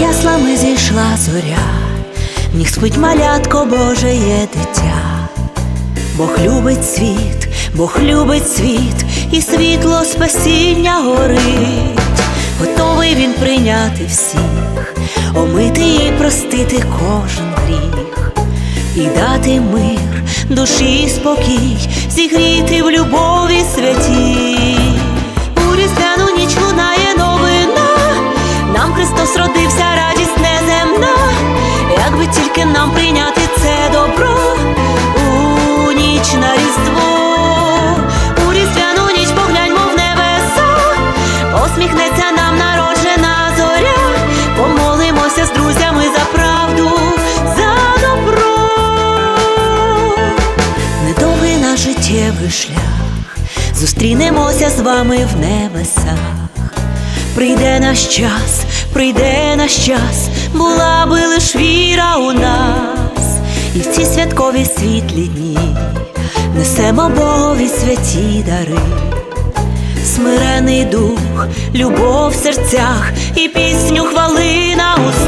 Яслами зійшла зоря, в них спить малятко Боже є дитя. Бог любить світ, Бог любить світ, і світло спасіння горить. Готовий він прийняти всіх, омити і простити кожен гріх, і дати мир, душі спокій, зігріти в любові святій. Життєвий шлях, зустрінемося з вами в небесах. Прийде наш час, прийде наш час, була би лиш віра у нас, і в ці святкові світлі дні несемо Богові святі дари, смирений дух, любов в серцях і пісню хвали на устах.